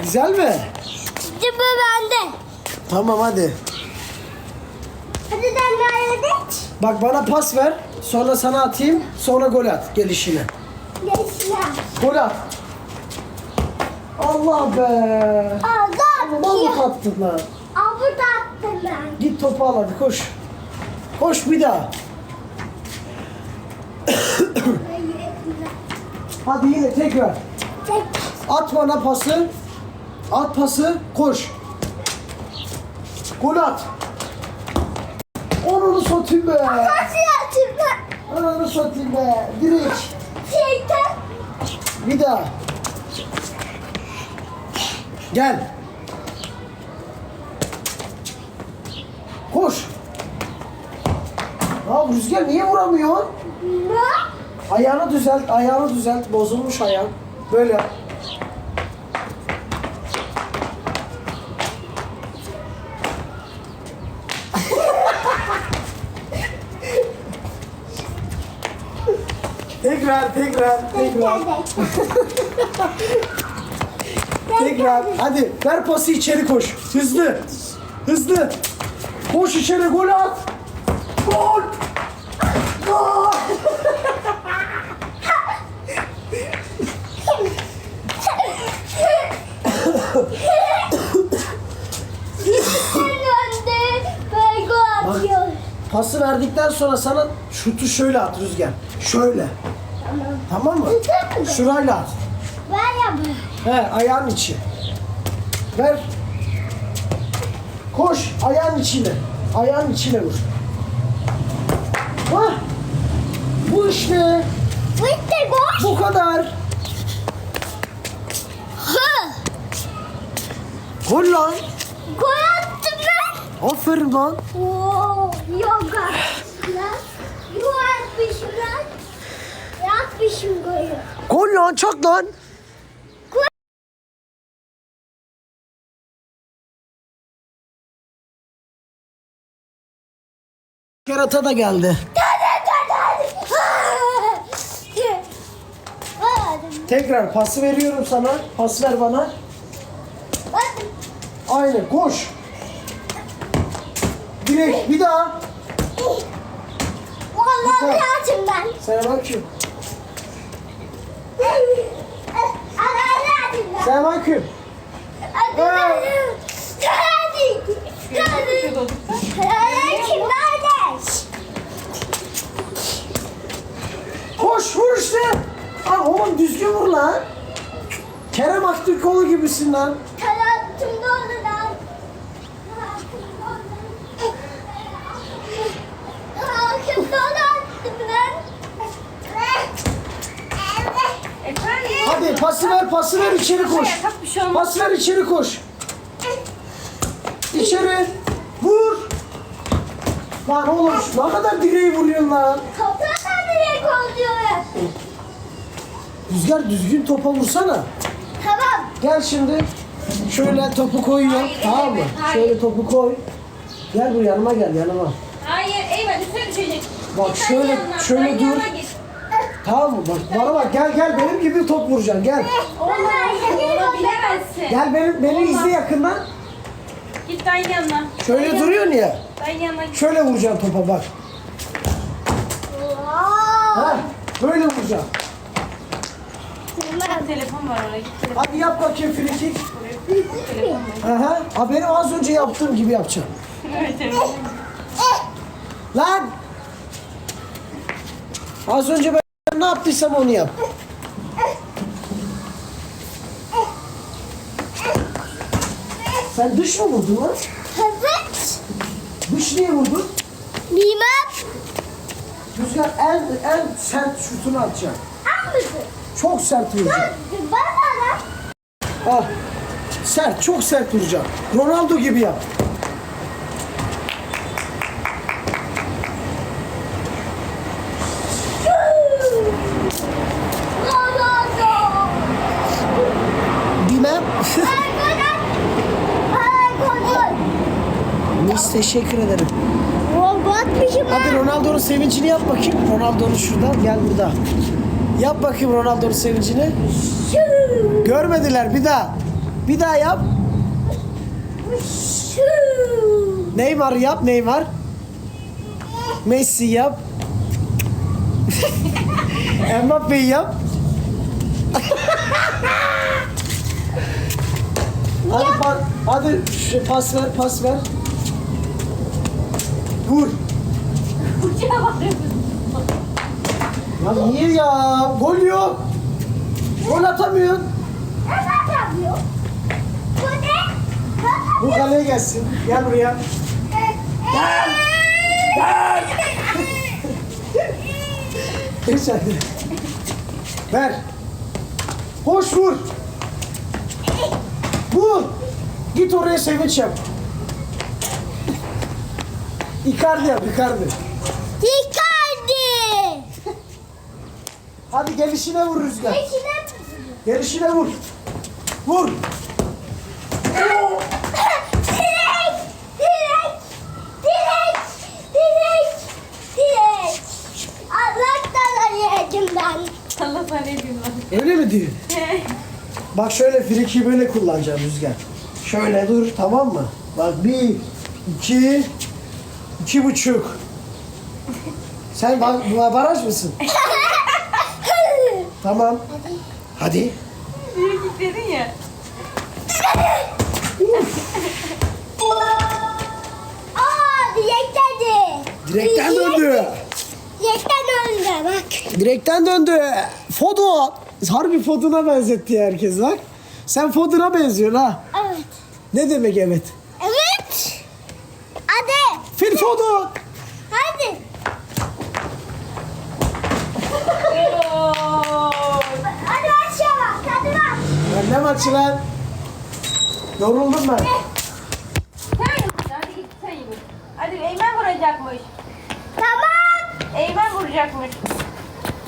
Güzel mi? Şimdi bende. Tamam hadi. Hadi sen geç. Bak bana pas ver. Sonra sana atayım. Sonra gol at gelişine. Geçme. Gol at. Allah be. Ağda Balık atıyor. attın lan. Avuç attım ben. Git topu al hadi koş. Koş bir daha. Hadi yine tekrar. Çek. At bana pası. At pası. Koş. Gol at. Onu satayım be. Onu satayım be. Direk. Şeytan. Bir daha. Gel. Koş. Ya Rüzgar niye vuramıyor? Ne? Ayağını düzelt, ayağını düzelt. Bozulmuş ayağın. Böyle yap. Tekrar, tekrar, tekrar. Tekrar. Hadi ver pası içeri koş. Hızlı. Hızlı. Koş içeri gol at. Gol. Gol. Pası verdikten sonra sana şutu şöyle at Rüzgar. Şöyle. Tamam. Mı? Şurayla at. Ver ya bu. He ayağın içi. Ver. Koş ayağın içine. Ayağın içine vur. Hah. Bu işte. Bitti gol. Bu kadar. Hı. Gol lan. Gol attım ben. Aferin lan. Oo, yok lan. Atmışım lan. Yapmışım golü. Gol lan çak lan. Kerata da geldi. Tekrar pası veriyorum sana. Pas ver bana. Aynen koş. Direkt bir daha. Vallahi Güzel. lazım ben. Sana bakayım. Hadi ben. Sana bakayım. Hadi ben. Hadi. Hadi. Hadi. Kim kardeş? Koş vur işte. Lan oğlum düzgün vur lan. Kerem Aktürkoğlu gibisin lan. Kanatım doldu lan. Kanatım doldu lan. Efendim? Hadi pası ver pası ver içeri koş. Bir şey olmaz. Pas ver içeri koş. İçeri. Vur. Lan oğlum şu ne kadar direği vuruyorsun lan. Topraktan nereye koyuyorum? Rüzgar düzgün topa vursana. Tamam. Gel şimdi. Şöyle topu koyuyor. Hayır, tamam mı? evet, hayır. Şöyle topu koy. Gel bu yanıma gel yanıma. Hayır, eyvah üstüne düşecek. Bak şöyle- şöyle dur. Tamam mı? Bak bana bak gel gel benim gibi top vuracaksın gel. Olmaz, onu bilemezsin. Gel beni, beni izle yakından. Git dayı yanına. Şöyle duruyorsun ya. yanına- Dayı yanına git. Şöyle vuracaksın topa bak. Ha, böyle vuracaksın. Telefon var oraya git telefon. Hadi yap bakayım free kick. telefon var. Aha. Ha, benim az önce yaptığım gibi yapacaksın. Evet, telefon. Lan! Az önce ben ne yaptıysam onu yap. Sen dış mı vurdun lan? Evet. Dış niye vurdun? Bilmem. Rüzgar en, en sert şutunu atacaksın. Anladın. Çok sert vuracaksın. Bana da. Ah. Sert, çok sert vuracaksın. Ronaldo gibi yap. Ronaldo. Neyse teşekkür ederim. Ha. Hadi Ronaldo'nun sevincini yap bakayım. Ronaldo'nun şurada. Gel burada. Yap bakayım Ronaldo'nun sevincini. Görmediler bir daha. Bir daha yap. Neymar yap Neymar. Messi yap. Mbappe yap. Hadi pa- hadi şu pas ver pas ver. Vur. Ya niye ya? Gol yok. Gol atamıyorsun. Nasıl yapıyor? Bu ne? Bu kaleye gelsin. Gel buraya. Gel. Gel. Geç hadi. Ver. Hoş vur. Vur. Git oraya sevinç yap. Icardi yap Icardi. Icardi. Hadi gelişine vur Rüzgar. Peşine Gelişine vur. Vur. Direk! Direk! Direk! Direk! Direk! Allah'tan yedim ben. Öyle mi diyor? Bak şöyle friki böyle kullanacağım Rüzgar. Şöyle dur tamam mı? Bak bir, iki, iki buçuk. Sen bak baraj mısın? Tamam. Hadi. Büyük dedin ya. Aa direkten de. Direkten döndü. Direkten döndü bak. Direkten döndü. Fodo. Harbi Fodun'a benzetti herkes bak. Sen Fodun'a benziyorsun ha. Evet. Ne demek evet? Evet. Hadi. Fil Fodun. Hadi. Hadi aşağı bak. Hadi bak. Ben ne maçı lan? Yoruldum ben. Hadi git sen vur. Hadi Eymen vuracakmış. Tamam. Eymen vuracakmış.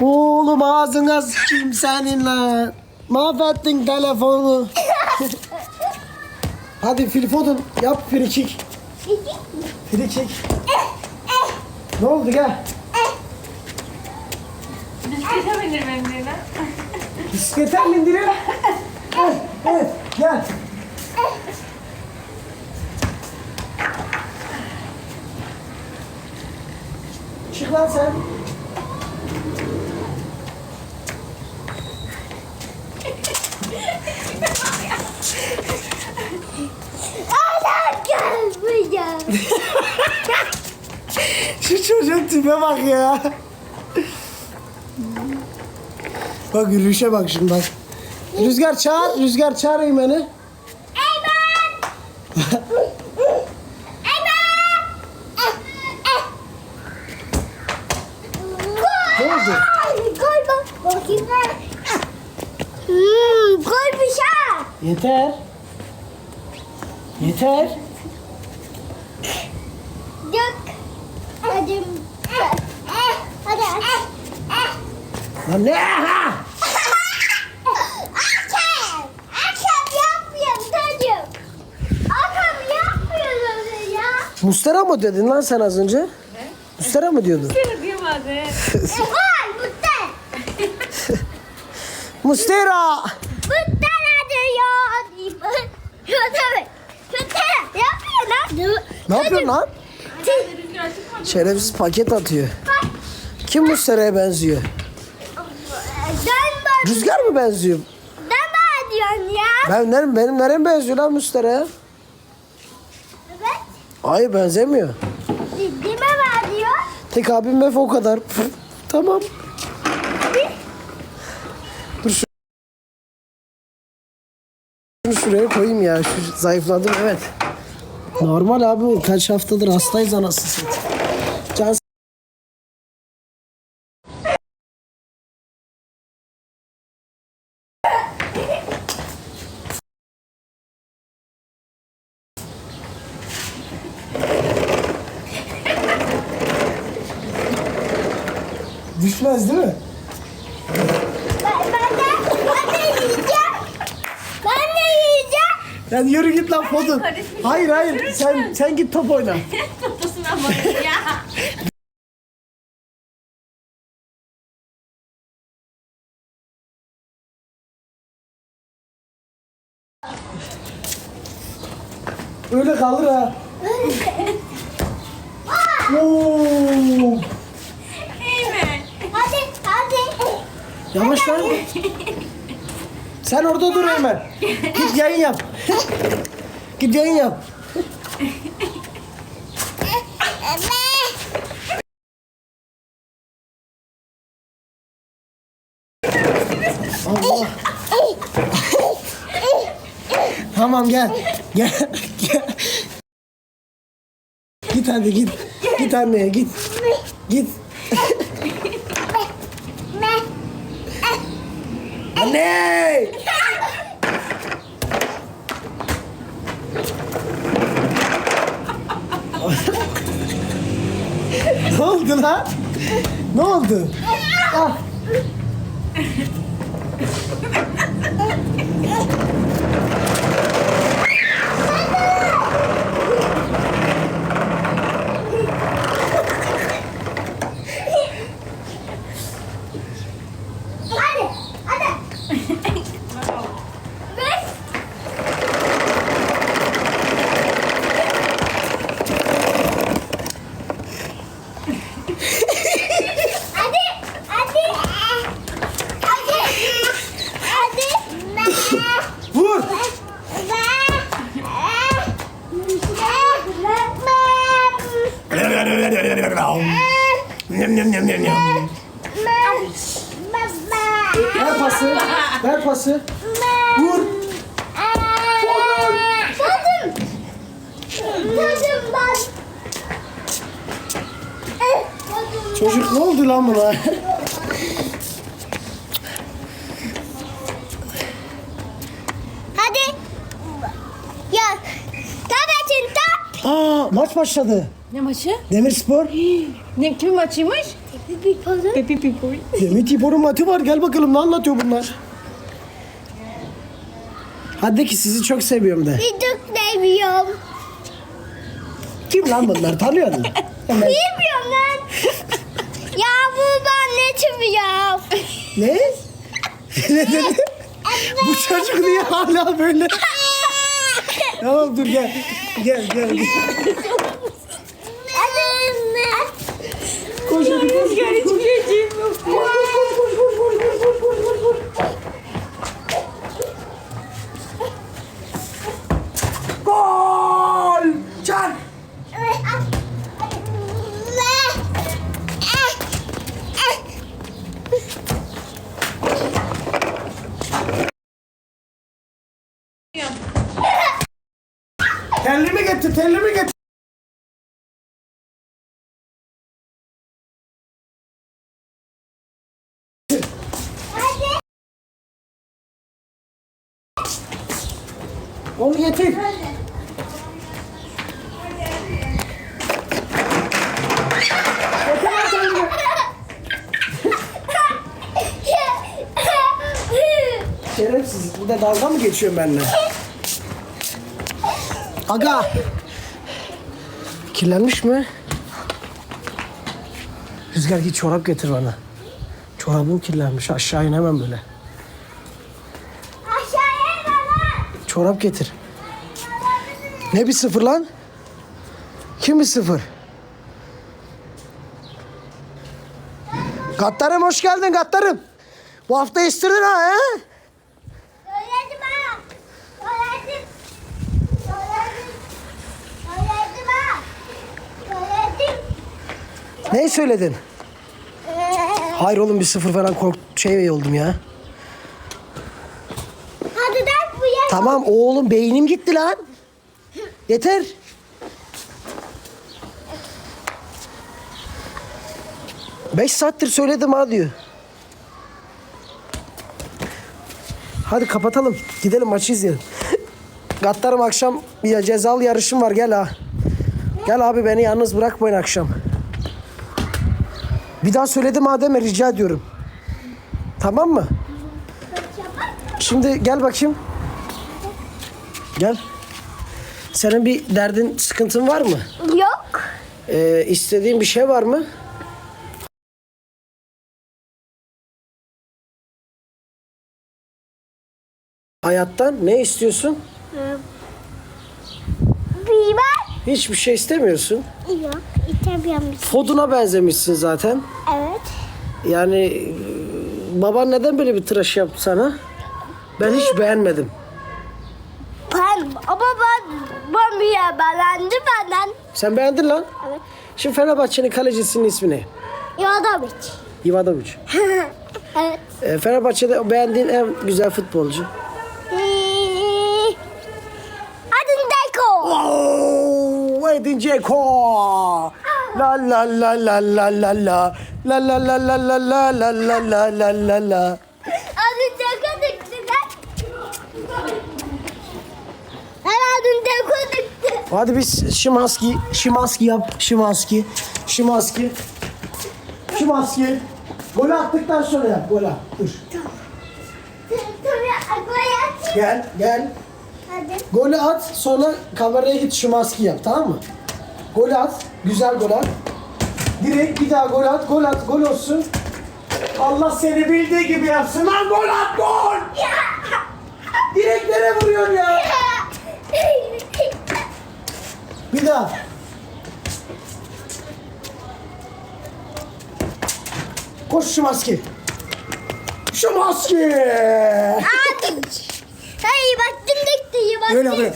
Oğlum ağzına sıçayım senin lan. Mahvettin telefonu. Hadi Phil Foden yap frikik. Frikik. Ne oldu gel. Bisiklete bindir beni lan. Bisiklete mi indirin? evet, evet gel. Çık lan sen. Allah gel buraya. Şu çocuğun tipe bak ya. Bak yürüyüşe bak şimdi bak. Rüzgar çağır, Rüzgar çağır Eymen'i. Eymen. Eymen. Gol. Ne oldu? Gol bak. Bakayım ben. Hmm, golmüş ha. Yeter. Yeter. Dök. Hadi. Hadi. Eh. Lan ne? Ha? Akşam. Akşam yapmıyorum çocuğum. Akşam yapmıyorsun ya. Mustera mı dedin lan sen az önce? Mustera mı diyordun? Seni duymadı. Gol. Muhtar. Mustera! Muhtar diyor. Muhtar. Muhtar. Yapıyor lan. Ne yapıyorsun lan? Şerefsiz paket atıyor. Kim Mustera'ya benziyor? Dön bak. Rüzgar mı benziyor? Var diyorsun ya? Ben, benim, benim nerem benziyor lan Mustera'ya? Evet. Hayır benzemiyor. Dime var diyor. Tek abim Mefe o kadar. tamam. Dur şu... Şuraya koyayım ya. Şu zayıfladım evet. Normal abi kaç haftadır hastayız anasını satayım. Can Düşmez değil mi? Ben, ben de, ben de yiyeceğim. Ben de Ya yürü git lan Fodun. Hayır hayır sen sen git top oyna. Topusundan bakın ya. Öyle kalır ha. Oo. Hadi hadi. Yavaş lan. Sen orada dur hemen. Git yayın yap. Git yayın yap. Allah. tamam gel. Gel. Gel. Git hadi git. Git anneye git. Git. Anne! ne oldu lan? Ne oldu? Ah. Hadi. Hadi. Beş. Hadi. Hadi. Hadi. Hadi. Vur! Nyam, nyam, nyam, nyam, nyam. Ver pası. Ver pası. Vur. Tadım. Tadım ben. Çocuk ne oldu lan buna? Hadi. Ya. Tabletin tap. Aa, maç başladı. Ne maçı? Demirspor. Ne kimin maçıymış? Pepi Pipoy. Demir Tipor'un maçı var. Gel bakalım ne anlatıyor bunlar. Hadi ki sizi çok seviyorum de. Bir dük seviyorum. Kim lan bunlar? Tanıyor musun? Bilmiyorum lan. ya bu ben ne çıkıyor? Ne? Ne dedi? Bu çocuk niye hala böyle? tamam dur gel. Gel gel. gel. Hadi. Koş hadi koş. Rüzgar hiçbir Getir, tellimi getir. Onu getir. Şerefsiz. Bir de dalga mı geçiyorsun benimle? Aga. Kirlenmiş mi? Rüzgar git çorap getir bana. Çorabım kirlenmiş. Aşağı in hemen böyle. Aşağıya baba. Çorap getir. Ne bir sıfır lan? Kim bir sıfır? Gattarım hoş geldin Gattarım. Bu hafta istirdin ha he? Söyledim ha. Söyledim. Söyledim. Söyledim ha. Söyledim. Neyi söyledin? Hayır oğlum bir sıfır falan kork şey oldum ya. Hadi ders bu ya. Tamam oğlum beynim gitti lan. Yeter. Beş saattir söyledim ha diyor. Hadi kapatalım. Gidelim maçı izleyelim. Gattarım akşam ya cezalı yarışım var gel ha. Gel abi beni yalnız bırakmayın akşam. Bir daha söyledim ha deme rica ediyorum. Tamam mı? Şimdi gel bakayım. Gel. Senin bir derdin, sıkıntın var mı? Yok. Ee, istediğin bir şey var mı? Hayattan ne istiyorsun? Biber. Hiçbir şey istemiyorsun. Yok. İstemiyorum. Foduna benzemişsin zaten. Evet. Yani e, baban neden böyle bir tıraş yaptı sana? Ben hiç beğenmedim. Ben ama ben ben bir yer beğendi benden. Sen beğendin lan. Evet. Şimdi Fenerbahçe'nin kalecisinin ismi ne? Yodaviç. Ivanovic. evet. E, Fenerbahçe'de beğendiğin en güzel futbolcu. Edin Dzeko. La la la la la la la. La la la la la la la la la la la la. Adın Deko diktiler. Ben adın Deko dikti. Hadi biz Şimanski, Şimanski yap. Şimanski. Şimanski. Şimanski. Gol attıktan sonra yap. Gol at. Dur. Gel, gel. Hadi. Golü at, sonra kameraya git Şimanski yap, tamam mı? Gol at, güzel gol at. Direkt bir daha gol at, gol at, gol olsun. Allah seni bildiği gibi yapsın lan gol at, gol! Direkt nereye vuruyorsun ya? Bir daha. Koş Şimanski. Şimanski! Hadi. Hey baktım dikti. iyi baktım. Böyle böyle.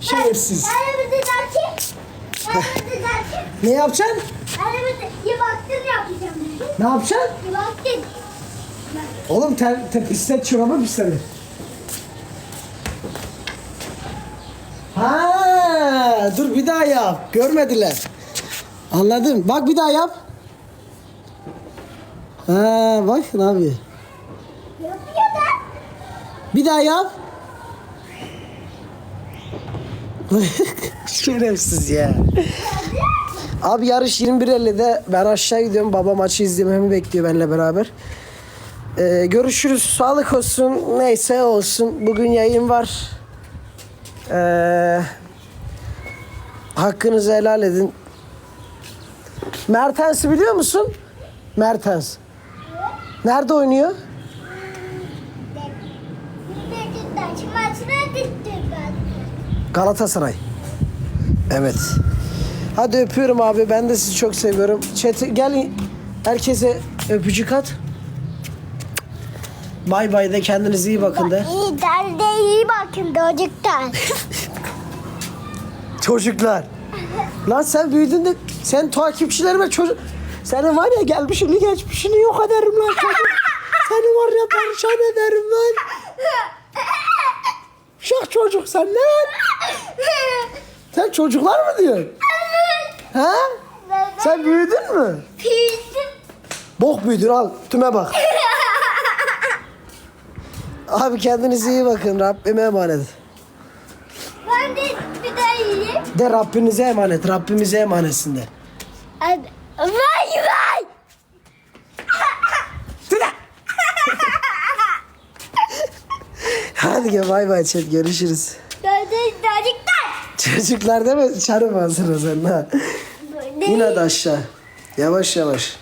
Şerefsiz. Ne yapacaksın? Aramızda iyi baktın yapacağım. Ne yapacaksın? İyi baktın. Oğlum ter, ter pislet çorabı pislenir. Ha, dur bir daha yap. Görmediler. Anladım. Bak bir daha yap. Ha, bak ne yapıyor. Yapıyor da. Bir daha yap. Şerefsiz ya. Abi yarış 21.50'de ben aşağı gidiyorum. Baba maçı izlememi bekliyor benimle beraber. Ee, görüşürüz. Sağlık olsun. Neyse olsun. Bugün yayın var. Ee, hakkınızı helal edin. Mertens'i biliyor musun? Mertens. Nerede oynuyor? Galatasaray. Evet. Hadi öpüyorum abi. Ben de sizi çok seviyorum. Chat gel herkese öpücük at. Bay bay de kendinize iyi bakın de. İyi de iyi bakın çocuklar. Çocuklar. Lan sen büyüdün de sen takipçilerime çocuk... Senin var ya gelmişini geçmişini yok ederim lan çocuk. Seni var ya perişan ederim lan. Şak çocuk sen ne? Sen çocuklar mı diyorsun? Ha? Sen büyüdün mü? Bok büyüdün al. Tüme bak. Abi kendinize iyi bakın. Rabbime emanet. Ben de bir daha yiyeyim. De Rabbinize emanet. Rabbimize emanetsin de. Hadi. Hadi gel bay bay chat görüşürüz. Gördüğünüz çocuklar. Çocuklar deme çarım ağzına sen ha. İn hadi aşağı. Yavaş yavaş.